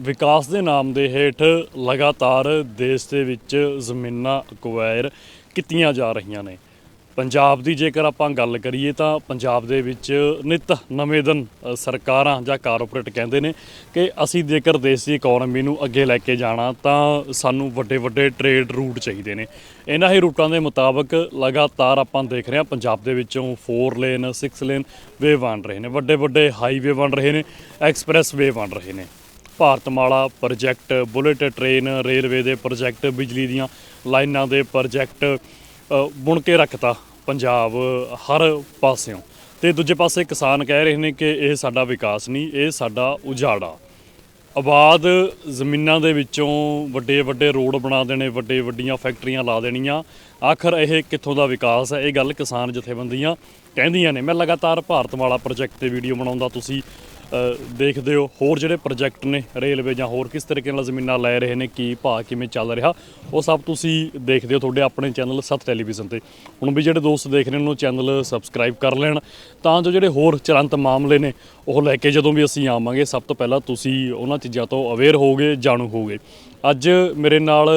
ਵਿਕਾਸ ਦੇ ਨਾਮ ਦੇ ਹੇਠ ਲਗਾਤਾਰ ਦੇਸ਼ ਦੇ ਵਿੱਚ ਜ਼ਮੀਨਾਂ ਅਕਵਾਇਰ ਕੀਤੀਆਂ ਜਾ ਰਹੀਆਂ ਨੇ। ਪੰਜਾਬ ਦੀ ਜੇਕਰ ਆਪਾਂ ਗੱਲ ਕਰੀਏ ਤਾਂ ਪੰਜਾਬ ਦੇ ਵਿੱਚ ਨਿਤ ਨਵੇਂ ਦਿਨ ਸਰਕਾਰਾਂ ਜਾਂ ਕਾਰਪੋਰੇਟ ਕਹਿੰਦੇ ਨੇ ਕਿ ਅਸੀਂ ਜੇਕਰ ਦੇਸ਼ ਦੀ ਇਕਨੋਮੀ ਨੂੰ ਅੱਗੇ ਲੈ ਕੇ ਜਾਣਾ ਤਾਂ ਸਾਨੂੰ ਵੱਡੇ ਵੱਡੇ ਟ੍ਰੇਡ ਰੂਟ ਚਾਹੀਦੇ ਨੇ। ਇਹਨਾਂ ਹੀ ਰੂਟਾਂ ਦੇ ਮੁਤਾਬਕ ਲਗਾਤਾਰ ਆਪਾਂ ਦੇਖ ਰਹੇ ਹਾਂ ਪੰਜਾਬ ਦੇ ਵਿੱਚੋਂ 4 ਲੇਨ 6 ਲੇਨ ਵੇ ਬਣ ਰਹੇ ਨੇ। ਵੱਡੇ ਵੱਡੇ ਹਾਈਵੇ ਬਣ ਰਹੇ ਨੇ ਐਕਸਪ੍ਰੈਸ ਵੇ ਬਣ ਰਹੇ ਨੇ। Bharatmala project, bullet train, railway ਦੇ ਪ੍ਰੋਜੈਕਟ, ਬਿਜਲੀ ਦੀਆਂ ਲਾਈਨਾਂ ਦੇ ਪ੍ਰੋਜੈਕਟ ਬੁਣ ਕੇ ਰੱਖਤਾ ਪੰਜਾਬ ਹਰ ਪਾਸਿਓਂ। ਤੇ ਦੂਜੇ ਪਾਸੇ ਕਿਸਾਨ ਕਹਿ ਰਹੇ ਨੇ ਕਿ ਇਹ ਸਾਡਾ ਵਿਕਾਸ ਨਹੀਂ, ਇਹ ਸਾਡਾ ਉਜਾੜਾ। ਆਬਾਦ ਜ਼ਮੀਨਾਂ ਦੇ ਵਿੱਚੋਂ ਵੱਡੇ ਵੱਡੇ ਰੋਡ ਬਣਾ ਦੇਣੇ, ਵੱਡੇ ਵੱਡੀਆਂ ਫੈਕਟਰੀਆਂ ਲਾ ਦੇਣੀਆਂ। ਆਖਰ ਇਹ ਕਿੱਥੋਂ ਦਾ ਵਿਕਾਸ ਹੈ? ਇਹ ਗੱਲ ਕਿਸਾਨ ਜਥੇਬੰਦੀਆਂ ਕਹਿੰਦੀਆਂ ਨੇ। ਮੈਂ ਲਗਾਤਾਰ ਭਾਰਤਮਾਲਾ ਪ੍ਰੋਜੈਕਟ ਤੇ ਵੀਡੀਓ ਬਣਾਉਂਦਾ, ਤੁਸੀਂ ਦੇਖਦੇ ਹੋ ਹੋਰ ਜਿਹੜੇ ਪ੍ਰੋਜੈਕਟ ਨੇ ਰੇਲਵੇ ਜਾਂ ਹੋਰ ਕਿਸ ਤਰੀਕੇ ਨਾਲ ਜ਼ਮੀਨਾਂ ਲੈ ਰਹੇ ਨੇ, ਕੀ ਭਾਅ ਕਿਵੇਂ ਚੱਲ ਰਿਹਾ, ਉਹ ਸਭ ਤੁਸੀਂ ਦੇਖਦੇ ਹੋ ਤੁਹਾਡੇ ਆਪਣੇ ਚੈਨਲ ਸੱਤ ਟੈਲੀਵਿਜ਼ਨ ਤੇ। ਹੁਣ ਵੀ ਜਿਹੜੇ ਦੋਸਤ ਦੇਖ ਰਹੇ ਨੇ ਉਹ ਚੈਨਲ ਸਬਸਕ੍ਰਾਈਬ ਕਰ ਲੈਣ। ਤਾਂ ਜੋ ਜਿਹੜੇ ਹੋਰ ਚਲੰਤ ਮਾਮਲੇ ਨੇ, ਉਹ ਲੈ ਕੇ ਜਦੋਂ ਵੀ ਅਸੀਂ ਆਵਾਂਗੇ, ਸਭ ਤੋਂ ਪਹਿਲਾਂ ਤੁਸੀਂ ਉਹਨਾਂ ਚੀਜ਼ਾਂ ਤੋਂ ਅਵੇਅਰ ਹੋਗੇ ਜਾਣੂ ਹੋਗੇ ਅੱਜ ਮੇਰੇ ਨਾਲ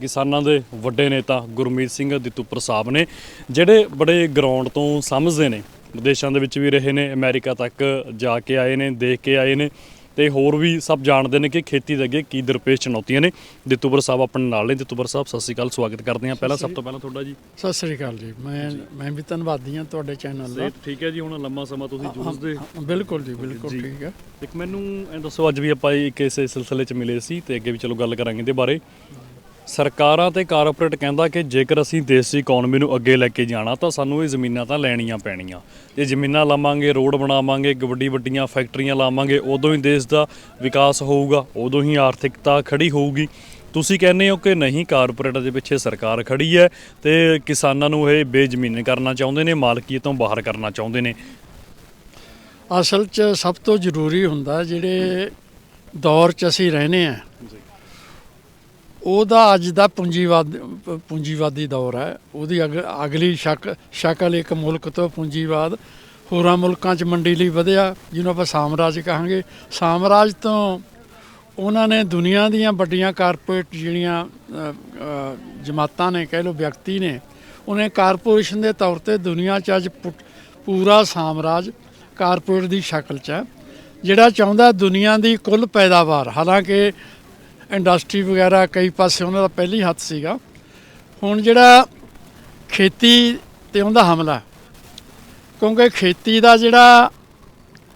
ਕਿਸਾਨਾਂ ਦੇ ਵੱਡੇ ਨੇਤਾ ਗੁਰਮੀਤ ਸਿੰਘ ਦਿੱਤੂਪੁਰ ਸਾਹਿਬ ਨੇ, ਜਿਹੜੇ ਬੜੇ ਗਰਾਊਂਡ ਤੋਂ ਸਮਝਦੇ ਨੇ ਵਿਦੇਸ਼ਾਂ ਦੇ ਵਿੱਚ ਵੀ ਰਹੇ ਨੇ ਅਮਰੀਕਾ ਤੱਕ ਜਾ ਕੇ ਆਏ ਨੇ ਦੇਖ ਕੇ ਆਏ ਨੇ ਤੇ ਹੋਰ ਵੀ ਸਭ ਜਾਣਦੇ ਨੇ ਕਿ ਖੇਤੀ ਦੇ ਅੱਗੇ ਕੀ ਦਰਪੇਸ਼ ਚੁਣੌਤੀਆਂ ਨੇ। ਦਿੱਤੂਪੁਰ ਸਾਹਿਬ ਆਪਣੇ ਨਾਲ ਨੇ। ਦਿੱਤੂਪੁਰ ਸਾਹਿਬ ਸਤਿ ਸ਼੍ਰੀ ਅਕਾਲ ਸਵਾਗਤ ਕਰਦੇ ਹਾਂ ਪਹਿਲਾਂ। ਸਭ ਤੋਂ ਪਹਿਲਾਂ ਤੁਹਾਡਾ ਜੀ। ਸਤਿ ਸ੍ਰੀ ਅਕਾਲ ਜੀ। ਮੈਂ ਮੈਂ ਵੀ ਧੰਨਵਾਦੀ ਹਾਂ ਤੁਹਾਡੇ ਚੈਨਲ ਦਾ। ਠੀਕ ਹੈ ਜੀ ਹੁਣ ਲੰਮਾ ਸਮਾਂ ਤੁਸੀਂ ਹਾਂ, ਬਿਲਕੁਲ ਜੀ ਬਿਲਕੁਲ। ਠੀਕ ਹੈ। ਇੱਕ ਮੈਨੂੰ ਇਹ ਦੱਸੋ ਅੱਜ ਵੀ ਆਪਾਂ ਇੱਕ ਇਸੇ ਸਿਲਸਿਲੇ 'ਚ ਮਿਲੇ ਸੀ ਤੇ ਅੱਗੇ ਵੀ ਚਲੋ ਗੱਲ ਕਰਾਂਗੇ ਇਹਦੇ ਬਾਰੇ। ਸਰਕਾਰਾਂ ਤੇ ਕਾਰਪੋਰੇਟ ਕਹਿੰਦਾ ਕਿ ਜੇਕਰ ਅਸੀਂ ਦੇਸ਼ ਦੀ ਇਕਨੋਮੀ ਨੂੰ ਅੱਗੇ ਲੈ ਕੇ ਜਾਣਾ ਤਾਂ ਸਾਨੂੰ ਇਹ ਜ਼ਮੀਨਾਂ ਤਾਂ ਲੈਣੀਆਂ ਪੈਣੀਆਂ। ਜੇ ਜ਼ਮੀਨਾਂ ਲਾਵਾਂਗੇ ਰੋਡ ਬਣਾਵਾਂਗੇ ਵੱਡੀ ਵੱਡੀਆਂ ਫੈਕਟਰੀਆਂ ਲਾਵਾਂਗੇ ਉਦੋਂ ਹੀ ਦੇਸ਼ ਦਾ ਵਿਕਾਸ ਹੋਊਗਾ ਉਦੋਂ ਹੀ ਆਰਥਿਕਤਾ ਖੜੀ ਹੋਊਗੀ। ਤੁਸੀਂ ਕਹਿੰਦੇ ਹੋ ਕਿ ਨਹੀਂ ਕਾਰਪੋਰੇਟ ਦੇ ਪਿੱਛੇ ਸਰਕਾਰ ਖੜੀ ਹੈ ਤੇ ਕਿਸਾਨਾਂ ਨੂੰ ਇਹ ਬੇਜ਼ਮੀਨ ਕਰਨਾ ਚਾਹੁੰਦੇ ਨੇ ਮਾਲਕੀਅਤ ਤੋਂ ਬਾਹਰ ਕਰਨਾ ਚਾਹੁੰਦੇ ਨੇ। ਅਸਲ 'ਚ ਸਭ ਤੋਂ ਜ਼ਰੂਰੀ ਹੁੰਦਾ ਜਿਹੜੇ ਦੌਰ 'ਚ ਅਸੀਂ ਰਹਨੇ ਆ ਉਹਦਾ ਅੱਜ ਦਾ ਪੂੰਜੀਵਾਦ ਪੂੰਜੀਵਾਦੀ ਦੌਰ ਹੈ। ਉਹਦੀ ਅਗ- ਅਗਲੀ ਸ਼ਕ ਸ਼ਕਲ ਇੱਕ ਮੁਲਕ ਤੋਂ ਪੂੰਜੀਵਾਦ ਹੋਰਾਂ ਮੁਲਕਾਂ 'ਚ ਮੰਡੀ ਲਈ ਵਧਿਆ, ਜਿਹਨੂੰ ਆਪਾਂ ਸਾਮਰਾਜ ਕਹਾਂਗੇ। ਸਾਮਰਾਜ ਤੋਂ ਉਹਨਾਂ ਨੇ ਦੁਨੀਆ ਦੀਆਂ ਵੱਡੀਆਂ ਕਾਰਪੋਰੇਟ ਜਿਹੜੀਆਂ ਜਮਾਤਾਂ ਨੇ, ਕਹਿ ਲਓ ਵਿਅਕਤੀ ਨੇ, ਉਹਨੇ ਕਾਰਪੋਰੇਸ਼ਨ ਦੇ ਤੌਰ ਤੇ ਦੁਨੀਆ 'ਚ ਅੱਜ ਪੁ- ਪੂਰਾ ਸਾਮਰਾਜ ਕਾਰਪੋਰੇਟ ਦੀ ਸ਼ਕਲ 'ਚ ਹੈ। ਜਿਹੜਾ ਚਾਹੁੰਦਾ ਦੁਨੀਆ ਦੀ ਕੁੱਲ ਪੈਦਾਵਾਰ, ਹਾਲਾਂਕਿ ਇੰਡਸਟਰੀ ਵਗੈਰਾ ਕਈ ਪਾਸੇ ਉਹਨਾਂ ਦਾ ਪਹਿਲੀ ਹੱਥ ਸੀਗਾ। ਹੁਣ ਜਿਹੜਾ ਖੇਤੀ ਤੇ ਉਹਦਾ ਹਮਲਾ ਕਿਉਂਕਿ ਖੇਤੀ ਦਾ ਜਿਹੜਾ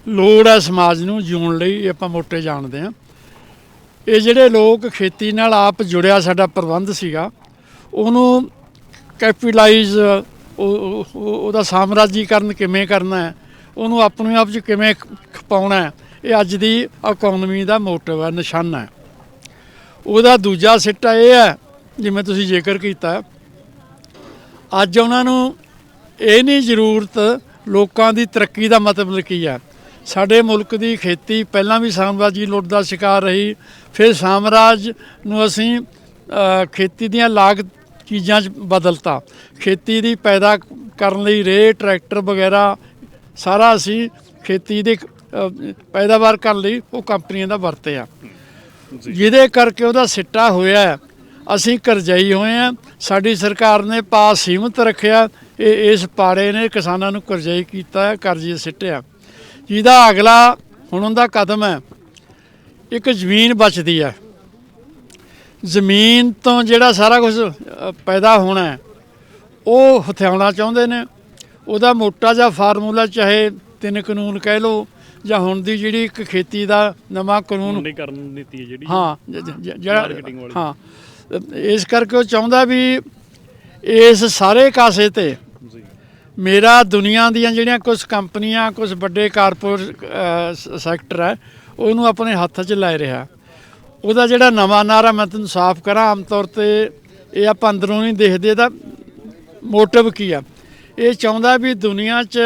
ਲੋੜ ਹੈ ਸਮਾਜ ਨੂੰ ਜਿਉਣ ਲਈ ਇਹ ਆਪਾਂ ਮੋਟੇ ਜਾਣਦੇ ਹਾਂ। ਇਹ ਜਿਹੜੇ ਲੋਕ ਖੇਤੀ ਨਾਲ ਆਪ ਜੁੜਿਆ ਸਾਡਾ ਪ੍ਰਬੰਧ ਸੀਗਾ, ਉਹਨੂੰ ਕੈਪੀਟਲਾਈਜ਼ ਉਹਦਾ ਸਾਮਰਾਜੀਕਰਨ ਕਿਵੇਂ ਕਰਨਾ ਹੈ, ਉਹਨੂੰ ਆਪਣੇ ਆਪ 'ਚ ਕਿਵੇਂ ਖ- ਖਪਾਉਣਾ ਹੈ, ਇਹ ਅੱਜ ਦੀ ਇਕਨੋਮੀ ਦਾ ਮੋਟਿਵ ਹੈ, ਨਿਸ਼ਾਨਾ ਹੈ। ਉਹਦਾ ਦੂਜਾ ਸਿੱਟਾ ਇਹ ਹੈ, ਜਿਵੇਂ ਤੁਸੀਂ ਜ਼ਿਕਰ ਕੀਤਾ, ਅੱਜ ਉਹਨਾਂ ਨੂੰ ਇਹ ਨਹੀਂ ਜ਼ਰੂਰਤ ਲੋਕਾਂ ਦੀ ਤਰੱਕੀ ਦਾ ਮਤਲਬ ਕੀ ਹੈ। ਸਾਡੇ ਮੁਲਕ ਦੀ ਖੇਤੀ ਪਹਿਲਾਂ ਵੀ ਸਾਮਰਾਜੀ ਲੁੱਟ ਦਾ ਸ਼ਿਕਾਰ ਰਹੀ, ਫਿਰ ਸਾਮਰਾਜ ਨੂੰ ਅਸੀਂ ਖੇਤੀ ਦੀਆਂ ਲਾਗ ਚੀਜ਼ਾਂ 'ਚ ਬਦਲਤਾ। ਖੇਤੀ ਦੀ ਪੈਦਾ ਕਰਨ ਲਈ ਰੇ ਟਰੈਕਟਰ ਵਗੈਰਾ, ਸਾਰਾ ਅਸੀਂ ਖੇਤੀ ਦੇ ਪੈਦਾਵਾਰ ਕਰਨ ਲਈ ਉਹ ਕੰਪਨੀਆਂ ਦਾ ਵਰਤਿਆ ਜਿਹਦੇ ਕਰਕੇ ਉਹਦਾ ਸਿੱਟਾ ਹੋਇਆ ਅਸੀਂ ਕਰਜ਼ਾਈ ਹੋਏ ਆ ਸਾਡੀ ਸਰਕਾਰ ਨੇ ਪਾਸ ਸੀਮਤ ਰੱਖਿਆ। ਇਹ ਇਸ ਪਾੜੇ ਨੇ ਕਿਸਾਨਾਂ ਨੂੰ ਕਰਜ਼ਾਈ ਕੀਤਾ ਹੈ, ਕਰਜ਼ੇ ਸਿੱਟਿਆ। ਜਿਹਦਾ ਅਗਲਾ ਹੁਣ ਉਹਦਾ ਕਦਮ ਹੈ। ਇੱਕ ਜ਼ਮੀਨ ਬਚਦੀ ਹੈ। ਜ਼ਮੀਨ ਤੋਂ ਜਿਹੜਾ ਸਾਰਾ ਕੁਝ ਪੈਦਾ ਹੋਣਾ ਉਹ ਹਥਿਆਉਣਾ ਚਾਹੁੰਦੇ ਨੇ। ਉਹਦਾ ਮੋਟਾ ਜਿਹਾ ਫਾਰਮੂਲਾ ਚਾਹੇ ਤਿੰਨ ਕਾਨੂੰਨ ਕਹਿ ਲਓ ਜਾਂ ਹੁਣ ਦੀ ਜਿਹੜੀ ਇੱਕ ਖੇਤੀ ਦਾ ਨਵਾਂ ਕਾਨੂੰਨ ਮੰਡੀ ਕਰਨ ਨੀਤੀ ਹੈ ਜਿਹੜੀ ਹਾਂ ਜ- ਜ- ਜ- ਜਿਹੜਾ ਵਾਲੀ। ਹਾਂ। ਇਸ ਕਰਕੇ ਉਹ ਚਾਹੁੰਦਾ ਵੀ ਇਸ ਸਾਰੇ ਕਾਸੇ ਤੇ ਜੀ। ਮੇਰਾ ਦੁਨੀਆ ਦੀਆਂ ਜਿਹੜੀਆਂ ਕੁਝ ਕੰਪਨੀਆਂ ਕੁਝ ਵੱਡੇ ਕਾਰਪੋਰੇਟ ਸੈਕਟਰ ਹੈ ਉਹਨੂੰ ਆਪਣੇ ਹੱਥ 'ਚ ਲੈ ਰਿਹਾ। ਉਹਦਾ ਜਿਹੜਾ ਨਵਾਂ ਨਾਰਾ ਮੈਂ ਤੁਹਾਨੂੰ ਸਾਫ਼ ਕਰਾਂ ਆਮ ਤੌਰ ਤੇ ਇਹ ਆਪਾਂ ਅੰਦਰੋਂ ਨਹੀਂ ਦੇਖਦੇ ਇਹਦਾ ਮੋਟਿਵ ਕੀ ਆ? ਇਹ ਚਾਹੁੰਦਾ ਵੀ ਦੁਨੀਆ 'ਚ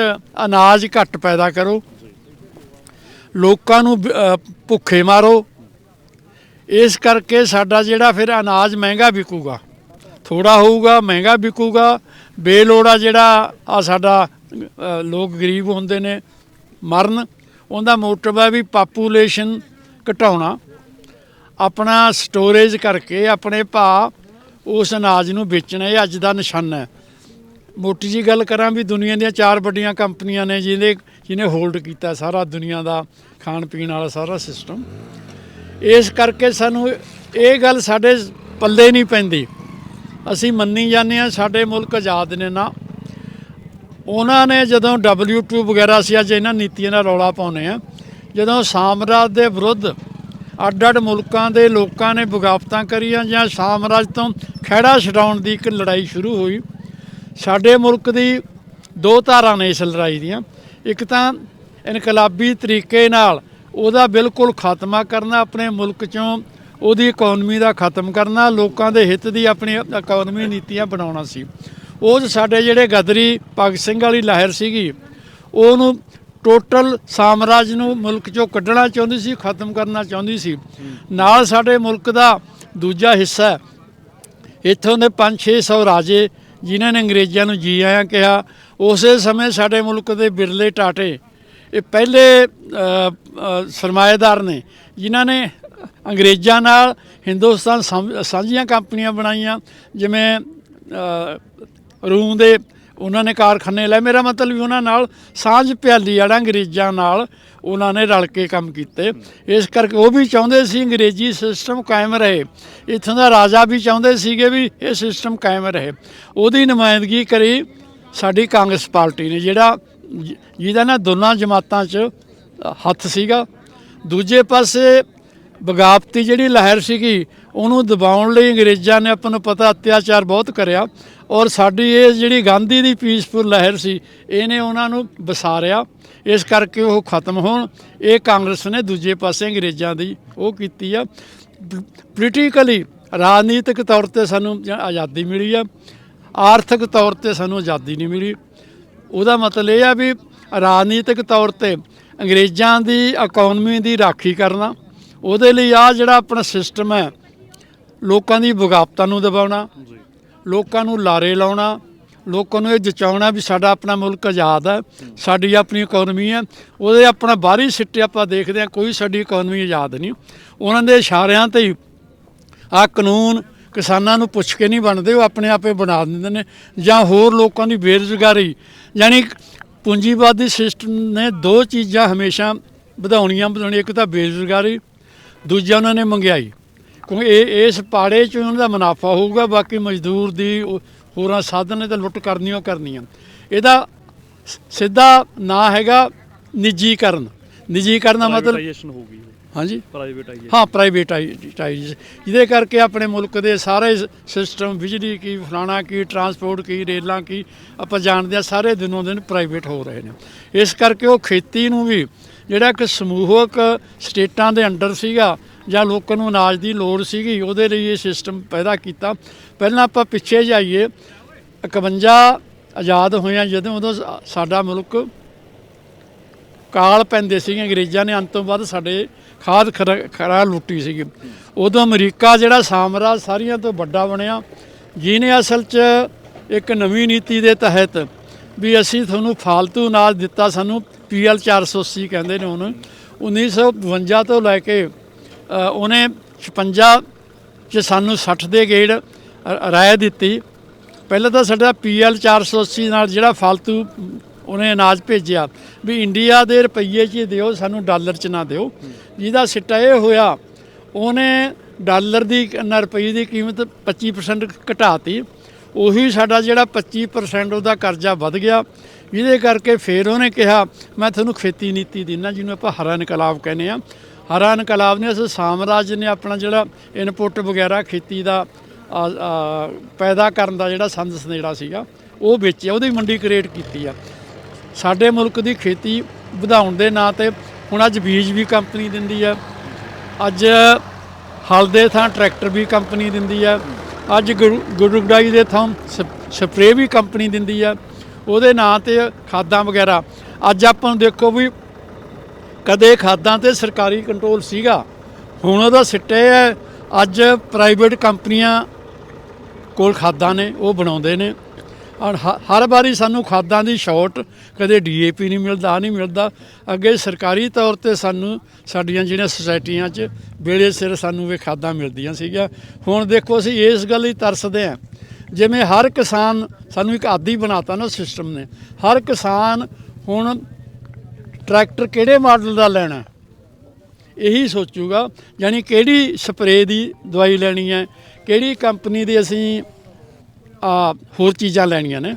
ਅਨਾਜ ਘੱਟ ਪੈਦਾ ਕਰੋ ਲੋਕਾਂ ਨੂੰ ਅ, ਭੁੱਖੇ ਮਾਰੋ। ਇਸ ਕਰਕੇ ਸਾਡਾ ਜਿਹੜਾ ਫਿਰ ਅਨਾਜ ਮਹਿੰਗਾ ਵਿਕੂਗਾ ਥੋੜਾ ਹੋਊਗਾ ਮਹਿੰਗਾ ਵਿਕੂਗਾ। ਬੇਲੋੜਾ ਜਿਹੜਾ ਆ ਸਾਡਾ ਲੋਕ ਗਰੀਬ ਹੁੰਦੇ ਨੇ ਮਰਨ ਉਹਦਾ ਮੋਟਿਵ ਹੈ ਵੀ ਪਾਪੂਲੇਸ਼ਨ ਘਟਾਉਣਾ। ਆਪਣਾ ਸਟੋਰੇਜ ਕਰਕੇ ਆਪਣੇ ਭਾ ਉਸ ਅਨਾਜ ਨੂੰ ਵੇਚਣਾ ਇਹ ਅੱਜ ਦਾ ਨਿਸ਼ਾਨਾ ਹੈ। ਮੋਟੀ ਜੀ ਗੱਲ ਕਰਾਂ ਵੀ ਦੁਨੀਆ ਦੀਆਂ ਚਾਰ ਵੱਡੀਆਂ ਕੰਪਨੀਆਂ ਨੇ ਜਿਹਦੇ ਜਿਹਨੇ ਹੋਲਡ ਕੀਤਾ, ਸਾਰਾ ਦੁਨੀਆ ਦਾ ਖਾਣ ਪੀਣ ਵਾਲਾ ਸਾਰਾ ਸਿਸਟਮ ਇਸ ਕਰਕੇ ਸਾਨੂੰ ਇਹ ਗੱਲ ਸਾਡੇ ਪੱਲੇ ਨਹੀਂ ਪੈਂਦੀ। ਅਸੀਂ ਮੰਨੀ ਜਾਂਦੇ ਹਾਂ, ਸਾਡੇ ਮੁਲਕ ਆਜ਼ਾਦ ਨੇ ਨਾ। ਉਹਨਾਂ ਨੇ ਜਦੋਂ W2 ਵਗੈਰਾ ਸੀ ਅੱਜ ਇਹਨਾਂ ਨੀਤੀਆਂ ਦਾ ਰੌਲਾ ਪਾਉਨੇ ਆ ਜਦੋਂ ਸਾਮਰਾਜ ਦੇ ਵਿਰੁੱਧ ਅੱਡ-ਅੱਡ ਮੁਲਕਾਂ ਦੇ ਲੋਕਾਂ ਨੇ ਬਗਾਵਤਾਂ ਕਰੀਆਂ ਜਾਂ ਸਾਮਰਾਜ ਤੋਂ ਖਹਿੜਾ ਛਡਾਉਣ ਦੀ ਇੱਕ ਲੜਾਈ ਸ਼ੁਰੂ ਹੋਈ, ਸਾਡੇ ਮੁਲਕ ਦੀ ਦੋ ਧਾਰਾਂ ਨੇ ਇਸ ਲੜਾਈ ਦੀਆਂ। ਇੱਕ ਤਾਂ ਇਨਕਲਾਬੀ ਤਰੀਕੇ ਨਾਲ ਉਹਦਾ ਬਿਲਕੁਲ ਖਾਤਮਾ ਕਰਨਾ, ਆਪਣੇ ਮੁਲਕ ਚੋਂ ਉਹਦੀ ਇਕਨੋਮੀ ਦਾ ਖਤਮ ਕਰਨਾ, ਲੋਕਾਂ ਦੇ ਹਿੱਤ ਦੀ ਆਪਣੀ ਇਕਨੋਮੀ ਨੀਤੀਆਂ ਬਣਾਉਣਾ ਸੀ। ਉਹ ਸਾਡੇ ਜਿਹੜੇ ਗਦਰੀ ਭਗਤ ਸਿੰਘ ਵਾਲੀ ਲਹਿਰ ਸੀਗੀ, ਉਹਨੂੰ ਟੋਟਲ ਸਾਮਰਾਜ ਨੂੰ ਮੁਲਕ ਚੋਂ ਕੱਢਣਾ ਚਾਹੁੰਦੀ ਸੀ, ਖਤਮ ਕਰਨਾ ਚਾਹੁੰਦੀ ਸੀ। ਨਾਲ ਸਾਡੇ ਮੁਲਕ ਦਾ ਦੂਜਾ ਹਿੱਸਾ ਇੱਥੋਂ ਦੇ 5-600 ਰਾਜੇ ਜਿਨ੍ਹਾਂ ਨੇ ਅੰਗਰੇਜ਼ਾਂ ਨੂੰ ਜੀ ਆਇਆਂ ਕਿਹਾ, ਉਸੇ ਸਮੇਂ ਸਾਡੇ ਮੁਲਕ ਦੇ ਬਿਰਲੇ ਟਾਟੇ, ਇਹ ਪਹਿਲੇ ਸਰਮਾਏਦਾਰ ਨੇ, ਜਿਨ੍ਹਾਂ ਨੇ ਅੰਗਰੇਜ਼ਾਂ ਨਾਲ ਹਿੰਦੁਸਤਾਨ ਸਾਂਝ- ਸਾਂਝੀਆਂ ਕੰਪਨੀਆਂ ਬਣਾਈਆਂ, ਜਿਵੇਂ ਰੂਮ ਦੇ, ਉਹਨਾਂ ਨੇ ਕਾਰਖਾਨੇ ਲਏ। ਮੇਰਾ ਮਤਲਬ ਵੀ ਉਹਨਾਂ ਨਾਲ ਸਾਂਝ ਪਿਆਲੀ ਵਾਲਾ ਅੰਗਰੇਜ਼ਾਂ ਨਾਲ ਉਹਨਾਂ ਨੇ ਰਲ ਕੇ ਕੰਮ ਕੀਤੇ। ਇਸ ਕਰਕੇ ਉਹ ਵੀ ਚਾਹੁੰਦੇ ਸੀ ਅੰਗਰੇਜ਼ੀ ਸਿਸਟਮ ਕਾਇਮ ਰਹੇ। ਇੱਥੋਂ ਦਾ ਰਾਜਾ ਵੀ ਚਾਹੁੰਦੇ ਸੀਗੇ ਵੀ ਇਹ ਸਿਸਟਮ ਕਾਇਮ ਰਹੇ। ਉਹਦੀ ਨੁਮਾਇੰਦਗੀ ਕਰੀ ਸਾਡੀ ਕਾਂਗਰਸ ਪਾਰਟੀ ਨੇ, ਜਿਹੜਾ ਜਿਹਦਾ ਨਾ ਦੋਨਾਂ ਜਮਾਤਾਂ 'ਚ ਹੱਥ ਸੀਗਾ। ਦੂਜੇ ਪਾਸੇ ਬਗਾਵਤੀ ਜਿਹੜੀ ਲਹਿਰ ਸੀਗੀ, ਉਹਨੂੰ ਦਬਾਉਣ ਲਈ ਅੰਗਰੇਜ਼ਾਂ ਨੇ ਆਪਾਂ ਨੂੰ ਪਤਾ ਅਤਿਆਚਾਰ ਬਹੁਤ ਕਰਿਆ। ਔਰ ਸਾਡੀ ਇਹ ਜਿਹੜੀ ਗਾਂਧੀ ਦੀ ਪੀਸਫੁਲ ਲਹਿਰ ਸੀ, ਇਹਨੇ ਉਹਨਾਂ ਨੂੰ ਵਿਸਾਰਿਆ। ਇਸ ਕਰਕੇ ਉਹ ਖਤਮ ਹੋਣ। ਇਹ ਕਾਂਗਰਸ ਨੇ ਦੂਜੇ ਪਾਸੇ ਅੰਗਰੇਜ਼ਾਂ ਦੀ ਉਹ ਕੀਤੀ ਆ। ਪੋਲੀਟੀਕਲੀ ਰਾਜਨੀਤਿਕ ਤੌਰ ਤੇ ਸਾਨੂੰ ਆਜ਼ਾਦੀ ਮਿਲੀ ਆ। ਆਰਥਿਕ ਤੌਰ ਤੇ ਸਾਨੂੰ ਆਜ਼ਾਦੀ ਨਹੀਂ ਮਿਲੀ। ਉਹਦਾ ਮਤਲਬ ਇਹ ਆ ਵੀ ਰਾਜਨੀਤਿਕ ਤੌਰ ਤੇ ਅੰਗਰੇਜ਼ਾਂ ਦੀ ਇਕਨੋਮੀ ਦੀ ਰਾਖੀ ਕਰਨਾ, ਉਹਦੇ ਲਈ ਆ ਜਿਹੜਾ ਆਪਣਾ ਸਿਸਟਮ ਹੈ, ਲੋਕਾਂ ਦੀ ਬਗਾਵਤਾਂ ਨੂੰ ਦਬਾਉਣਾ ਲੋਕਾਂ ਨੂੰ ਲਾਰੇ ਲਾਉਣਾ, ਲੋਕਾਂ ਨੂੰ ਇਹ ਜਚਾਉਣਾ ਵੀ ਸਾਡਾ ਆਪਣਾ ਮੁਲਕ ਆਜ਼ਾਦ ਹੈ, ਸਾਡੀ ਆਪਣੀ ਇਕਨੋਮੀ ਹੈ। ਉਹਦੇ ਆਪਣਾ ਬਾਹਰੀ ਸਿੱਟੇ ਆਪਾਂ ਦੇਖਦੇ ਹਾਂ, ਕੋਈ ਸਾਡੀ ਇਕਨੋਮੀ ਆਜ਼ਾਦ ਨਹੀਂ। ਉਹਨਾਂ ਦੇ ਇਸ਼ਾਰਿਆਂ ਤੇ ਹੀ ਆ ਕਾਨੂੰਨ ਕਿਸਾਨਾਂ ਨੂੰ ਪੁੱਛ ਕੇ ਨਹੀਂ ਬਣਦੇ, ਉਹ ਆਪਣੇ ਆਪੇ ਬਣਾ ਦਿੰਦੇ ਨੇ। ਜਾਂ ਹੋਰ ਲੋਕਾਂ ਦੀ ਬੇਰੁਜ਼ਗਾਰੀ, ਯਾਨੀ ਪੂੰਜੀਵਾਦੀ ਸਿਸਟਮ ਨੇ ਦੋ ਚੀਜ਼ਾਂ ਹਮੇਸ਼ਾ ਵਧਾਉਣੀਆਂ ਵਧਾਉਣੀਆਂ ਇੱਕ ਤਾਂ ਬੇਰੁਜ਼ਗਾਰੀ, ਦੂਜਾ ਉਹਨਾਂ ਨੇ ਮੰਗਿਆਈ ਕਿਉਂਕਿ ਇਹ ਇਸ ਪਾੜੇ 'ਚ ਉਹਨਾਂ ਦਾ ਮੁਨਾਫਾ ਹੋਊਗਾ ਬਾਕੀ ਮਜ਼ਦੂਰ ਦੀ ਹੋਰਾਂ ਸਾਧਨ ਨੇ ਤਾਂ ਲੁੱਟ ਕਰਨੀ ਉਹ ਕਰਨੀਆਂ। ਇਹਦਾ ਸਿੱਧਾ ਨਾਂ ਹੈਗਾ ਨਿੱਜੀਕਰਨ। ਨਿੱਜੀਕਰਨ ਦਾ ਮਤਲਬ ਪ੍ਰਾਈਵੇਟਾਈਜੇਸ਼ਨ ਹੋ ਗਈ ਹਾਂਜੀ? ਪ੍ਰਾਈਵੇਟਾਈਜੇਸ਼ਨ ਹਾਂ ਪ੍ਰਾਈਵੇਟਾਈਜ਼ ਜਿਹਦੇ ਕਰਕੇ ਆਪਣੇ ਮੁਲਕ ਦੇ ਸਾਰੇ ਸਿਸਟਮ ਬਿਜਲੀ ਕੀ ਫਲਾਣਾ ਕੀ ਟਰਾਂਸਪੋਰਟ ਕੀ ਰੇਲਾਂ ਕੀ ਆਪਾਂ ਜਾਣਦੇ ਆ ਸਾਰੇ ਦਿਨੋਂ ਦਿਨ ਪ੍ਰਾਈਵੇਟ ਹੋ ਰਹੇ ਨੇ। ਇਸ ਕਰਕੇ ਉਹ ਖੇਤੀ ਨੂੰ ਵੀ ਜਿਹੜਾ ਇੱਕ ਸਮੂਹਕ ਸਟੇਟਾਂ ਦੇ ਅੰਡਰ ਸੀਗਾ ਜਾਂ ਲੋਕਾਂ ਨੂੰ ਅਨਾਜ ਦੀ ਲੋੜ ਸੀਗੀ, ਉਹਦੇ ਲਈ ਇਹ ਸਿਸਟਮ ਪੈਦਾ ਕੀਤਾ। ਪਹਿਲਾਂ ਆਪਾਂ ਪਿੱਛੇ ਜਾਈਏ 51 ਆਜ਼ਾਦ ਹੋਇਆ ਜਦੋਂ ਉਦੋਂ ਸਾਡਾ ਮੁਲਕ ਕਾਲ ਪੈਂਦੇ ਸੀਗੇ, ਅੰਗਰੇਜ਼ਾਂ ਨੇ ਅੰਤ ਤੋਂ ਬਾਅਦ ਸਾਡੇ ਖਾਦ ਖਰਾ- ਖਰਾ ਲੁੱਟੀ ਸੀਗੀ। ਉਦੋਂ ਅਮਰੀਕਾ ਜਿਹੜਾ ਸਾਮਰਾਜ ਸਾਰੀਆਂ ਤੋਂ ਵੱਡਾ ਬਣਿਆ, ਜਿਹਨੇ ਅਸਲ 'ਚ ਇੱਕ ਨਵੀਂ ਨੀਤੀ ਦੇ ਤਹਿਤ ਵੀ ਅਸੀਂ ਤੁਹਾਨੂੰ ਫਾਲਤੂ ਅਨਾਜ ਦਿੱਤਾ ਸਾਨੂੰ ਪੀਐਲ 480 ਕਹਿੰਦੇ ਨੇ ਉਹਨੂੰ 1952 ਤੋਂ ਲੈ ਕੇ ਉਹਨੇ 56 ਚ ਸਾਨੂੰ 60 ਦੇ ਗੇੜ ਰਾਇ ਦਿੱਤੀ। ਪਹਿਲਾਂ ਤਾਂ ਸਾਡਾ ਪੀਐਲ 480 ਨਾਲ ਜਿਹੜਾ ਫालतू ਉਹਨੇ ਅਨਾਜ ਭੇਜਿਆ, ਵੀ ਇੰਡੀਆ ਦੇ ਰੁਪਈਏ 'ਚ ਦਿਓ, ਸਾਨੂੰ ਡਾਲਰ 'ਚ ਨਾ ਦਿਓ। ਜਿਹਦਾ ਸਿੱਟਾ ਇਹ ਹੋਇਆ, ਉਹਨੇ ਡਾਲਰ ਦੀ ਨਾ ਰੁਪਈਏ ਦੀ ਕੀਮਤ 25% ਘਟਾਤੀ। ਉਹੀ ਸਾਡਾ ਜਿਹੜਾ 25% ਉਹਦਾ ਕਰਜ਼ਾ ਵੱਧ ਗਿਆ। ਜਿਹਦੇ ਕਰਕੇ ਫਿਰ ਉਹਨੇ ਕਿਹਾ, ਮੈਂ ਤੁਹਾਨੂੰ ਖੇਤੀ ਨੀਤੀ ਦਿੰਨਾ ਜਿਹਨੂੰ ਆਪਾਂ ਹਰਾ ਇਨਕਲਾਬ ਕਹਿੰਦੇ ਆ ਹਰਾ ਇਨਕਲਾਬ ਨੇ ਅਸਲ ਸਾਮਰਾਜ ਨੇ ਆਪਣਾ ਜਿਹੜਾ ਇਨਪੁੱਟ ਵਗੈਰਾ ਖੇਤੀ ਦਾ ਪੈਦਾ ਕਰਨ ਦਾ ਜਿਹੜਾ ਸੰਦ ਸਨੇੜਾ ਸੀਗਾ, ਉਹ ਵੇਚਿਆ, ਉਹਦੀ ਮੰਡੀ ਕ੍ਰੀਏਟ ਕੀਤੀ ਆ। ਸਾਡੇ ਮੁਲਕ ਦੀ ਖੇਤੀ ਵਧਾਉਣ ਦੇ ਨਾਂ ਤੇ ਹੁਣ ਅੱਜ ਬੀਜ ਵੀ ਕੰਪਨੀ ਦਿੰਦੀ ਆ। ਅੱਜ ਹਲ ਦੇ ਥਾਂ ਟਰੈਕਟਰ ਵੀ ਕੰਪਨੀ ਦਿੰਦੀ ਆ। ਅੱਜ ਗੁਰੂ- ਗੁਰੂ ਦੇ ਥਾਂ ਸਪ- ਸਪਰੇਅ ਵੀ ਕੰਪਨੀ ਦਿੰਦੀ ਆ। ਉਹਦੇ ਨਾਂ ਤੇ ਖਾਦਾਂ ਵਗੈਰਾ। ਅੱਜ ਆਪਾਂ ਨੂੰ ਦੇਖੋ ਵੀ ਕਦੇ ਖਾਦਾਂ ਤੇ ਸਰਕਾਰੀ ਕੰਟਰੋਲ ਸੀਗਾ। ਹੁਣ ਉਹਦਾ ਸਿੱਟੇ ਹੈ, ਅੱਜ ਪ੍ਰਾਈਵੇਟ ਕੰਪਨੀਆਂ ਕੋਲ ਖਾਦਾਂ ਨੇ, ਉਹ ਬਣਾਉਂਦੇ ਨੇ। ਔਰ ਹਰ ਵਾਰੀ ਸਾਨੂੰ ਖਾਦਾਂ ਦੀ ਸ਼ਾਰਟ ਕਦੇ ਡੀਏਪੀ ਨਹੀਂ ਮਿਲਦਾ ਆਹ ਨਹੀਂ ਮਿਲਦਾ। ਅੱਗੇ ਸਰਕਾਰੀ ਤੌਰ ਤੇ ਸਾਨੂੰ, ਸਾਡੀਆਂ ਜਿਹੜੀਆਂ ਸੁਸਾਇਟੀਆਂ 'ਚ ਵੇਲੇ ਸਿਰ ਸਾਨੂੰ ਵੀ ਖਾਦਾਂ ਮਿਲਦੀਆਂ ਸੀਗੀਆਂ। ਹੁਣ ਦੇਖੋ ਅਸੀਂ ਇਸ ਗੱਲ ਹੀ ਤਰਸਦੇ ਹਾਂ। ਜਿਵੇਂ ਹਰ ਕਿਸਾਨ, ਸਾਨੂੰ ਇੱਕ ਆਦੀ ਬਣਾਤਾ ਨਾ ਸਿਸਟਮ ਨੇ। ਹਰ ਕਿਸਾਨ ਹੁਣ ਟਰੈਕਟਰ ਕਿਹੜੇ ਮਾਡਲ ਦਾ ਲੈਣਾ ਇਹੀ ਸੋਚੂਗਾ, ਯਾਨੀ ਕਿਹੜੀ ਸਪਰੇਅ ਦੀ ਦਵਾਈ ਲੈਣੀ ਹੈ, ਕਿਹੜੀ ਕੰਪਨੀ ਦੀ ਅਸੀਂ, ਆ, ਹੋਰ ਚੀਜ਼ਾਂ ਲੈਣੀਆਂ ਨੇ।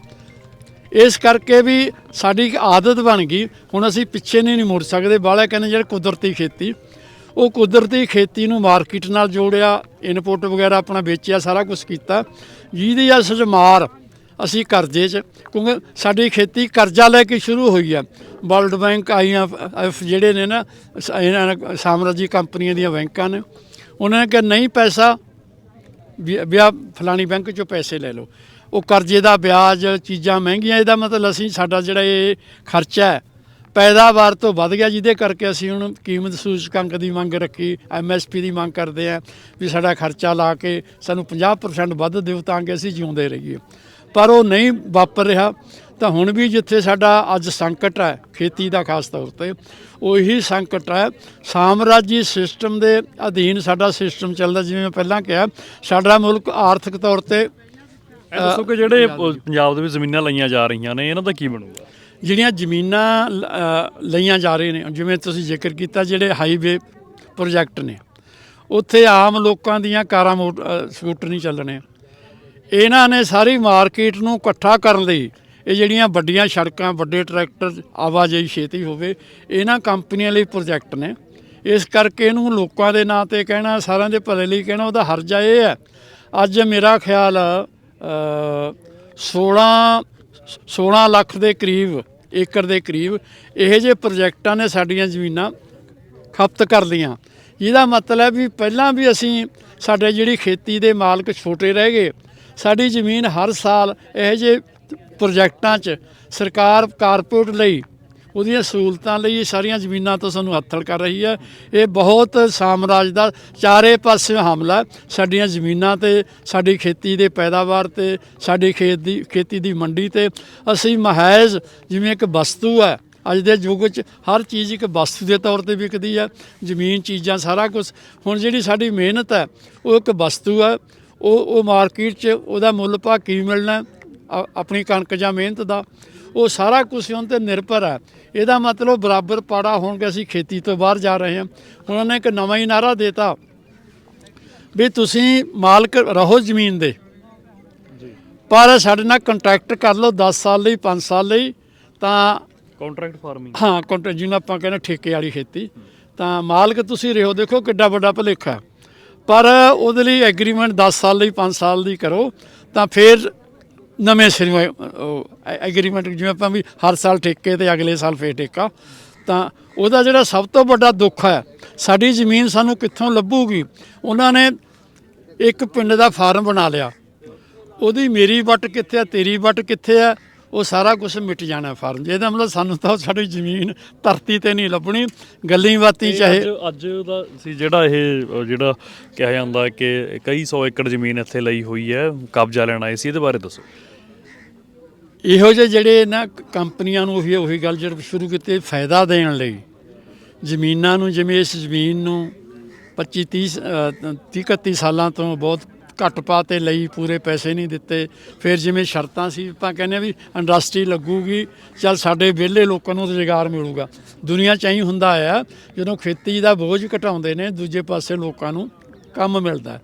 ਇਸ ਕਰਕੇ ਵੀ ਸਾਡੀ ਇੱਕ ਆਦਤ ਬਣ ਗਈ, ਹੁਣ ਅਸੀਂ ਪਿੱਛੇ ਨਹੀਂ ਨਹੀਂ ਮੁੜ ਸਕਦੇ। ਬਾਲਾ ਕਹਿੰਦੇ ਜਿਹੜੇ ਕੁਦਰਤੀ ਖੇਤੀ, ਉਹ ਕੁਦਰਤੀ ਖੇਤੀ ਨੂੰ ਮਾਰਕੀਟ ਨਾਲ ਜੋੜਿਆ ਇਨਪੁੱਟ ਵਗੈਰਾ ਆਪਣਾ ਵੇਚਿਆ, ਸਾਰਾ ਕੁਝ ਕੀਤਾ। ਜਿਹਦੀ ਅਸਲ ਮਾਰ ਅਸੀਂ ਕਰਜ਼ੇ 'ਚ, ਕਿਉਂਕਿ ਸਾਡੀ ਖੇਤੀ ਕਰਜ਼ਾ ਲੈ ਕੇ ਸ਼ੁਰੂ ਹੋਈ ਆ। ਵਰਲਡ ਬੈਂਕ ਆਈਆਂ ਜਿਹੜੇ ਨੇ ਨਾ ਇਹਨਾਂ ਸਾਮਰਾਜੀ ਕੰਪਨੀਆਂ ਦੀਆਂ ਬੈਂਕਾਂ ਨੇ, ਉਹਨਾਂ ਨੇ ਕਿਹਾ, ਨਹੀਂ ਪੈਸਾ, ਵੀ, ਵਿਆਹ ਫਲਾਣੀ ਬੈਂਕ ਚੋਂ ਪੈਸੇ ਲੈ ਲਓ। ਉਹ ਕਰਜ਼ੇ ਦਾ ਵਿਆਜ, ਚੀਜ਼ਾਂ ਮਹਿੰਗੀਆਂ, ਇਹਦਾ ਮਤਲਬ ਅਸੀਂ, ਸਾਡਾ ਜਿਹੜਾ ਇਹ ਖਰਚਾ ਹੈ, ਪੈਦਾਵਾਰ ਤੋਂ ਵੱਧ ਗਿਆ, ਜਿਹਦੇ ਕਰਕੇ ਅਸੀਂ ਹੁਣ ਕੀਮਤ ਸੂਚਕਾਂਕ ਦੀ ਮੰਗ ਰੱਖੀ ਐਮਐਸਪੀ ਦੀ ਮੰਗ ਕਰਦੇ ਆ, ਵੀ ਸਾਡਾ ਖਰਚਾ ਲਾ ਕੇ ਸਾਨੂੰ 50% ਵੱਧ ਦਿਓ, ਤਾਂ ਕਿ ਅਸੀਂ ਜਿਉਂਦੇ ਰਹੀਏ। ਪਰ ਉਹ ਨਹੀਂ ਵਾਪਰ ਰਿਹਾ ਤਾਂ ਹੁਣ ਵੀ ਜਿੱਥੇ ਸਾਡਾ ਅੱਜ ਸੰਕਟ ਹੈ ਖੇਤੀ ਦਾ ਖਾਸ ਤੌਰ ਤੇ ਉਹੀ ਸੰਕਟ ਹੈ। ਸਾਮਰਾਜੀ ਸਿਸਟਮ ਦੇ ਅਧੀਨ ਸਾਡਾ ਸਿਸਟਮ ਚੱਲਦਾ ਜਿਵੇਂ ਮੈਂ ਪਹਿਲਾਂ ਕਿਹਾ ਸਾਡਾ ਮੁਲਕ ਆਰਥਿਕ ਤੌਰ ਤੇ ਇਹ ਦੱਸੋ ਕਿ ਜਿਹੜੇ ਪੰਜਾਬ ਦੇ ਵਿੱਚ ਜ਼ਮੀਨਾਂ ਲਈਆਂ ਜਾ ਰਹੀਆਂ ਨੇ ਇਹਨਾਂ ਦਾ ਕੀ ਬਣੂਗਾ? ਜਿਹੜੀਆਂ ਜ਼ਮੀਨਾਂ ਲਈਆਂ ਜਾ ਰਹੀਆਂ ਨੇ ਜਿਵੇਂ ਤੁਸੀਂ ਜ਼ਿਕਰ ਕੀਤਾ ਜਿਹੜੇ ਹਾਈਵੇ ਪ੍ਰੋਜੈਕਟ ਨੇ ਉੱਥੇ ਆਮ ਲੋਕਾਂ ਦੀਆਂ ਕਾਰਾਂ ਸਕੂਟਰ ਨਹੀਂ ਚੱਲਣੇ। ਇਹਨਾਂ ਨੇ ਸਾਰੀ ਮਾਰਕੀਟ ਨੂੰ ਇਕੱਠਾ ਕਰਨ ਲਈ ਇਹ ਜਿਹੜੀਆਂ ਵੱਡੀਆਂ ਸੜਕਾਂ ਵੱਡੇ ਟਰੈਕਟਰ ਆਵਾਜਾਈ ਛੇਤੀ ਹੋਵੇ ਇਹਨਾਂ ਕੰਪਨੀਆਂ ਲਈ ਪ੍ਰੋਜੈਕਟ ਨੇ। ਇਸ ਕਰਕੇ ਇਹਨੂੰ ਲੋਕਾਂ ਦੇ ਨਾਂ ਤੇ ਕਹਿਣਾ ਸਾਰਿਆਂ ਦੇ ਭਲੇ ਲਈ ਕਹਿਣਾ ਉਹਦਾ ਹਰਜਾ ਇਹ ਹੈ। ਅੱਜ ਮੇਰਾ ਖਿਆਲ ਅ, 16 16 ਲੱਖ ਦੇ ਕਰੀਬ ਏਕੜ ਦੇ ਕਰੀਬ ਇਹੋ ਜਿਹੇ ਪ੍ਰੋਜੈਕਟਾਂ ਨੇ ਸਾਡੀਆਂ ਜ਼ਮੀਨਾਂ ਖਪਤ ਕਰ ਲਈਆਂ। ਇਹਦਾ ਮਤਲਬ ਵੀ ਪਹਿਲਾਂ ਵੀ ਅਸੀਂ ਸਾਡੇ ਜਿਹੜੀ ਖੇਤੀ ਦੇ ਮਾਲਕ ਛੋਟੇ ਰਹਿ ਗਏ ਸਾਡੀ ਜ਼ਮੀਨ ਹਰ ਸਾਲ ਇਹੋ ਜਿਹੇ ਪ੍ਰੋਜੈਕਟਾਂ 'ਚ ਸਰਕਾਰ ਕਾਰਪੋਰੇਟ ਲਈ ਉਹਦੀਆਂ ਸਹੂਲਤਾਂ ਲਈ ਇਹ ਸਾਰੀਆਂ ਜ਼ਮੀਨਾਂ ਤੋਂ ਸਾਨੂੰ ਹੱਥਲ ਕਰ ਰਹੀ ਹੈ। ਇਹ ਬਹੁਤ ਸਾਮਰਾਜ ਦਾ ਚਾਰੇ ਪਾਸੇ ਹਮਲਾ ਸਾਡੀਆਂ ਜ਼ਮੀਨਾਂ ਤੇ, ਸਾਡੀ ਖੇਤੀ ਦੇ ਪੈਦਾਵਾਰ ਤੇ, ਸਾਡੀ ਖੇਤ ਦੀ, ਖੇਤੀ ਦੀ ਮੰਡੀ ਤੇ ਅਸੀਂ ਮਹਿਜ਼ ਜਿਵੇਂ ਇੱਕ ਵਸਤੂ ਹੈ, ਅੱਜ ਦੇ ਯੁੱਗ 'ਚ ਹਰ ਚੀਜ਼ ਇੱਕ ਵਸਤੂ ਦੇ ਤੌਰ ਤੇ ਵਿਕਦੀ ਹੈ। ਜ਼ਮੀਨ, ਚੀਜ਼ਾਂ, ਸਾਰਾ ਕੁਝ ਹੁਣ ਜਿਹੜੀ ਸਾਡੀ ਮਿਹਨਤ ਹੈ, ਉਹ ਇੱਕ ਵਸਤੂ ਹੈ। ਉਹ ਉਹ ਮਾਰਕੀਟ 'ਚ ਉਹਦਾ ਮੁੱਲ ਭਾਅ ਕੀ ਮਿਲਣਾ ਆਪਣੀ ਕਣਕ ਜਾਂ ਮਿਹਨਤ ਦਾ ਉਹ ਸਾਰਾ ਕੁਝ ਉਹਨਾਂ ਤੇ ਨਿਰਭਰ ਹੈ। ਇਹਦਾ ਮਤਲਬ ਬਰਾਬਰ ਪਾੜਾ ਹੋਣਗੇ ਅਸੀਂ ਖੇਤੀ ਤੋਂ ਬਾਹਰ ਜਾ ਰਹੇ ਹਾਂ। ਉਹਨੇ ਇੱਕ ਨਵਾਂ ਹੀ ਨਾਰਾ ਦੇਤਾ ਵੀ ਤੁਸੀਂ ਮਾਲਕ ਰਹੋ ਜ਼ਮੀਨ ਦੇ। ਪਰ ਸਾਡੇ ਨਾਲ ਕੰਟਰੈਕਟ ਕਰ ਲਓ 10 ਸਾਲ ਲਈ 5 ਸਾਲ ਲਈ ਤਾਂ ਕੰਟਰੈਕਟ ਫਾਰਮਿੰਗ ਹਾਂ ਕੰਟਰੈਕਟ ਜਿਹਨੂੰ ਆਪਾਂ ਕਹਿੰਦੇ ਠੇਕੇ ਵਾਲੀ ਖੇਤੀ ਤਾਂ ਮਾਲਕ ਤੁਸੀਂ ਰਹੋ ਦੇਖੋ ਕਿੱਡਾ ਵੱਡਾ ਭੁਲੇਖਾ ਹੈ। ਪਰ ਉਹਦੇ ਲਈ ਐਗਰੀਮੈਂਟ 10 ਸਾਲ ਲਈ 5 ਸਾਲ ਦੀ ਕਰੋ, ਤਾਂ ਫਿਰ ਨਵੇਂ ਸਿਰੋਂ ਐਗਰੀਮੈਂਟ ਜਿਵੇਂ ਆਪਾਂ ਵੀ ਹਰ ਸਾਲ ਠੇਕੇ ਤੇ ਅਗਲੇ ਸਾਲ ਫੇਰ ਠੇਕਾ, ਤਾਂ ਉਹਦਾ ਜਿਹੜਾ ਸਭ ਤੋਂ ਵੱਡਾ ਦੁੱਖ ਹੈ, ਸਾਡੀ ਜ਼ਮੀਨ ਸਾਨੂੰ ਕਿੱਥੋਂ ਲੱਭੂਗੀ? ਉਹਨਾਂ ਨੇ ਇੱਕ ਪਿੰਡ ਦਾ ਫਾਰਮ ਬਣਾ ਲਿਆ। ਉਹਦੀ ਮੇਰੀ ਵੱਟ ਕਿੱਥੇ ਆ ਤੇਰੀ ਵੱਟ ਕਿੱਥੇ ਆ ਉਹ ਸਾਰਾ ਕੁਝ ਮਿਟ ਜਾਣਾ ਫਾਰਮ। ਇਹਦਾ ਮਤਲਬ ਸਾਨੂੰ ਤਾਂ ਸਾਡੀ ਜ਼ਮੀਨ ਧਰਤੀ ਤੇ ਨਹੀਂ ਲੱਭਣੀ ਗੱਲੀ ਬਾਤੀ ਚਾਹੇ ਅੱਜ ਅੱਜ ਦਾ ਸੀ ਜਿਹੜਾ ਇਹ ਜਿਹੜਾ ਕਿਹਾ ਜਾਂਦਾ ਕਿ ਕਈ ਸੌ ਏਕੜ ਜ਼ਮੀਨ ਇੱਥੇ ਲਈ ਹੋਈ ਹੈ ਕਬਜ਼ਾ ਲੈਣ ਆਏ ਸੀ ਇਹਦੇ ਬਾਰੇ ਦੱਸੋ ਇਹੋ ਜਿਹੇ ਜਿਹੜੇ ਨਾ ਕੰਪਨੀਆਂ ਨੂੰ ਉਹੀ ਉਹੀ ਗੱਲ ਜਿਹੜੇ ਸ਼ੁਰੂ ਕੀਤੇ ਫਾਇਦਾ ਦੇਣ ਲਈ ਜ਼ਮੀਨਾਂ ਨੂੰ ਜਿਵੇਂ ਇਸ ਜ਼ਮੀਨ ਨੂੰ 25 30 30 31 ਸਾਲਾਂ ਤੋਂ ਬਹੁਤ ਘੱਟ ਪਾ ਤੇ ਲਈ ਪੂਰੇ ਪੈਸੇ ਨਹੀਂ ਦਿੱਤੇ। ਫਿਰ ਜਿਵੇਂ ਸ਼ਰਤਾਂ ਸੀ, ਆਪਾਂ ਕਹਿੰਦੇ ਆ ਵੀ ਇੰਡਸਟਰੀ ਲੱਗੂਗੀ, ਚਲ ਸਾਡੇ ਵਿਹਲੇ ਲੋਕਾਂ ਨੂੰ ਰੁਜ਼ਗਾਰ ਮਿਲੂਗਾ। ਦੁਨੀਆ ਚ ਹੀ ਹੁੰਦਾ ਆ, ਜਦੋਂ ਖੇਤੀ ਦਾ ਬੋਝ ਘਟਾਉਂਦੇ ਨੇ, ਦੂਜੇ ਪਾਸੇ ਲੋਕਾਂ ਨੂੰ ਕੰਮ ਮਿਲਦਾ।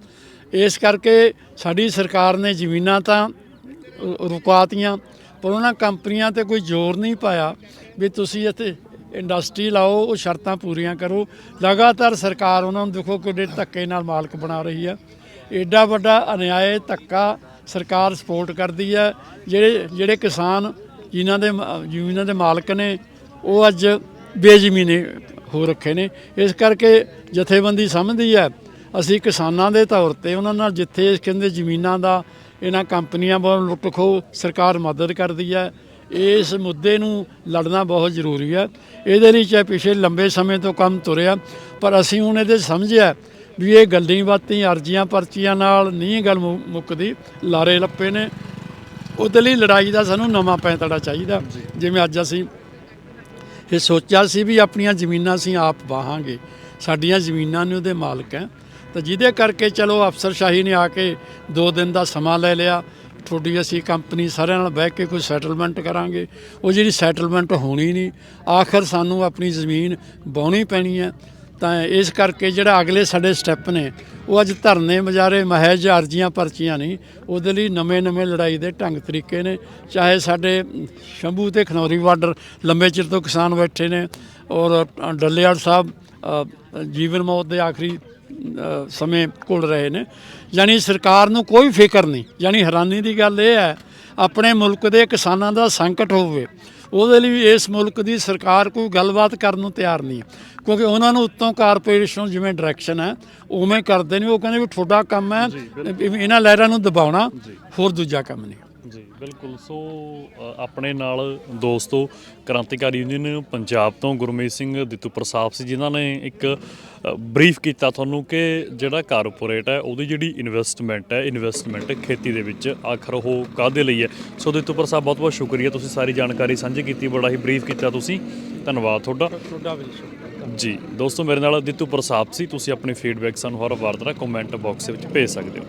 ਇਸ ਕਰਕੇ ਸਾਡੀ ਸਰਕਾਰ ਨੇ ਜ਼ਮੀਨਾਂ ਤਾਂ ਰੁ- ਰੁਕਵਾਤੀਆਂ, ਪਰ ਉਹਨਾਂ ਕੰਪਨੀਆਂ ਤੇ ਕੋਈ ਜ਼ੋਰ ਨਹੀਂ ਪਾਇਆ ਵੀ ਤੁਸੀਂ ਇੱਥੇ ਇੰਡਸਟਰੀ ਲਾਓ, ਉਹ ਸ਼ਰਤਾਂ ਪੂਰੀਆਂ ਕਰੋ। ਲਗਾਤਾਰ ਸਰਕਾਰ ਉਹਨਾਂ ਨੂੰ ਦੇਖੋ ਕਿੱਡੇ ਧੱਕੇ ਨਾਲ ਮਾਲਕ ਬਣਾ ਰਹੀ ਆ। ਐਡਾ ਵੱਡਾ ਅਨਿਆਏ ਧੱਕਾ ਸਰਕਾਰ ਸਪੋਰਟ ਕਰਦੀ ਹੈ। ਜਿਹੜੇ ਜਿਹੜੇ ਕਿਸਾਨ ਜਿਨ੍ਹਾਂ ਦੇ ਜ਼ਮੀਨਾਂ ਦੇ ਮਾਲਕ ਨੇ, ਉਹ ਅੱਜ ਬੇਜ਼ਮੀਨੇ ਹੋ ਰੱਖੇ ਨੇ। ਇਸ ਕਰਕੇ ਜਥੇਬੰਦੀ ਸਮਝਦੀ ਹੈ, ਅਸੀਂ ਕਿਸਾਨਾਂ ਦੇ ਤੌਰ ਤੇ ਉਹਨਾਂ ਨਾਲ ਜਿੱਥੇ ਕਹਿੰਦੇ ਜ਼ਮੀਨਾਂ ਦਾ, ਇਹਨਾਂ ਕੰਪਨੀਆਂ ਵੱਲੋਂ ਲੁੱਟ ਖੋਹ ਸਰਕਾਰ ਮਦਦ ਕਰਦੀ ਹੈ। ਇਸ ਮੁੱਦੇ ਨੂੰ ਲੜਨਾ ਬਹੁਤ ਜ਼ਰੂਰੀ ਹੈ। ਇਹਦੇ ਲਈ ਚਾਹੇ ਪਿਛਲੇ ਲੰਬੇ ਸਮੇਂ ਤੋਂ ਕੰਮ ਤੁਰਿਆ, ਪਰ ਅਸੀਂ ਹੁਣ ਇਹਦੇ ਸਮਝਿਆ ਵੀ ਇਹ ਗੱਲਾਂ ਬਾਤਾਂ ਅਰਜ਼ੀਆਂ ਪਰਚੀਆਂ ਨਾਲ ਨਹੀਂ ਗੱਲ ਮੁੱਕਦੀ। ਲਾਰੇ ਲੱਪੇ ਨੇ। ਉਹਦੇ ਲਈ ਲੜਾਈ ਦਾ ਸਾਨੂੰ ਨਵਾਂ ਪੈਂਤੜਾ ਚਾਹੀਦਾ। ਜਿਵੇਂ ਅੱਜ ਅਸੀਂ ਇਹ ਸੋਚਿਆ ਸੀ ਵੀ ਆਪਣੀਆਂ ਜ਼ਮੀਨਾਂ ਅਸੀਂ ਆਪ ਵਾਹਾਂਗੇ। ਸਾਡੀਆਂ ਜ਼ਮੀਨਾਂ ਨੇ ਉਹਦੇ ਮਾਲਕ ਹੈ। ਤਾਂ ਜਿਹਦੇ ਕਰਕੇ ਚਲੋ ਅਫਸਰਸ਼ਾਹੀ ਨੇ ਆ ਕੇ 2 ਦਿਨ ਦਾ ਸਮਾਂ ਲੈ ਲਿਆ। ਤੁਹਾਡੀ ਅਸੀਂ ਕੰਪਨੀ ਸਾਰਿਆਂ ਨਾਲ ਬਹਿ ਕੇ ਕੋਈ ਸੈਟਲਮੈਂਟ ਕਰਾਂਗੇ। ਉਹ ਜਿਹੜੀ ਸੈਟਲਮੈਂਟ ਹੋਣੀ ਨਹੀਂ ਆਖਰ ਸਾਨੂੰ ਆਪਣੀ ਜ਼ਮੀਨ ਬਾਉਣੀ ਪੈਣੀ ਹੈ। ਤਾਂ ਇਸ ਕਰਕੇ ਜਿਹੜਾ ਅਗਲੇ ਸਾਡੇ ਸਟੈਪ ਨੇ, ਉਹ ਅੱਜ ਧਰਨੇ ਮਜਾਰੇ ਮਹਿਜ ਅਰਜ਼ੀਆਂ ਪਰਚੀਆਂ ਨਹੀਂ, ਉਹਦੇ ਲਈ ਨਵੇਂ-ਨਵੇਂ ਲੜਾਈ ਦੇ ਢੰਗ ਤਰੀਕੇ ਨੇ। ਚਾਹੇ ਸਾਡੇ ਸ਼ੰਭੂ ਤੇ ਖਨੌਰੀ ਬਾਰਡਰ ਲੰਬੇ ਚਿਰ ਤੋਂ ਕਿਸਾਨ ਬੈਠੇ ਨੇ ਔਰ ਡੱਲੇਵਾਲ ਸਾਹਿਬ ਜੀਵਨ ਮੌਤ ਦੇ ਆਖਰੀ ਸਮੇਂ ਘੁਲ ਰਹੇ ਨੇ। ਯਾਨੀ ਸਰਕਾਰ ਨੂੰ ਕੋਈ ਫਿਕਰ ਨਹੀਂ। ਯਾਨੀ ਹੈਰਾਨੀ ਦੀ ਗੱਲ ਇਹ ਹੈ, ਆਪਣੇ ਮੁਲਕ ਦੇ ਕਿਸਾਨਾਂ ਦਾ ਸੰਕਟ ਹੋਵੇ, ਉਹਦੇ ਲਈ ਇਸ ਮੁਲਕ ਦੀ ਸਰਕਾਰ ਕੋਈ ਗੱਲਬਾਤ ਕਰਨ ਨੂੰ ਤਿਆਰ ਨਹੀਂ। ਕਿਉਂਕਿ ਉਹਨਾਂ ਨੂੰ ਉੱਤੋਂ ਕਾਰਪੋਰੇਸ਼ਨ ਜਿਵੇਂ ਡਾਇਰੈਕਸ਼ਨ ਹੈ ਉਵੇਂ ਕਰਦੇ ਨੇ ਉਹ ਕਹਿੰਦੇ ਵੀ ਤੁਹਾਡਾ ਕੰਮ ਹੈ ਇਹਨਾਂ ਲਹਿਰਾਂ ਨੂੰ ਦਬਾਉਣਾ ਹੋਰ ਦੂਜਾ ਕੰਮ ਨਹੀਂ। ਜੀ ਬਿਲਕੁਲ। ਸੋ ਆਪਣੇ ਨਾਲ ਦੋਸਤੋ ਕ੍ਰਾਂਤੀਕਾਰੀ ਯੂਨੀਅਨ ਪੰਜਾਬ ਤੋਂ ਗੁਰਮੀਤ ਸਿੰਘ ਦਿੱਤੂ ਪ੍ਰਸਾਦ ਸੀ ਜਿਨ੍ਹਾਂ ਨੇ ਇੱਕ ਬਰੀਫ ਕੀਤਾ ਤੁਹਾਨੂੰ ਕਿ ਜਿਹੜਾ ਕਾਰਪੋਰੇਟ ਹੈ ਉਹਦੀ ਜਿਹੜੀ ਇਨਵੈਸਟਮੈਂਟ ਹੈ ਇਨਵੈਸਟਮੈਂਟ ਖੇਤੀ ਦੇ ਵਿੱਚ ਆਖਰ ਉਹ ਕਾਦੇ ਲਈ ਹੈ। ਸੋ ਦਿੱਤੂ ਪ੍ਰਸਾਦ ਬਹੁਤ ਬਹੁਤ ਸ਼ੁਕਰੀਆ ਤੁਸੀਂ ਸਾਰੀ ਜਾਣਕਾਰੀ ਸਾਂਝੀ ਕੀਤੀ ਬੜਾ ਹੀ ਬਰੀਫ ਕੀਤਾ ਤੁਸੀਂ। ਧੰਨਵਾਦ ਤੁਹਾਡਾ। ਤੁਹਾਡਾ ਵੀ ਸ਼ੁਕਰੀਆ। ਜੀ, ਦੋਸਤੋ, ਮੇਰੇ ਨਾਲ ਦਿੱਤੂ ਪ੍ਰਸਾਦ ਸੀ। ਤੁਸੀਂ ਆਪਣੀ ਫੀਡਬੈਕ ਸਾਨੂੰ ਹਰ ਵਾਰ ਤਰ੍ਹਾਂ ਕਮੈਂਟ ਬਾਕਸ ਵਿੱਚ ਭੇਜ ਸਕਦੇ ਹੋ।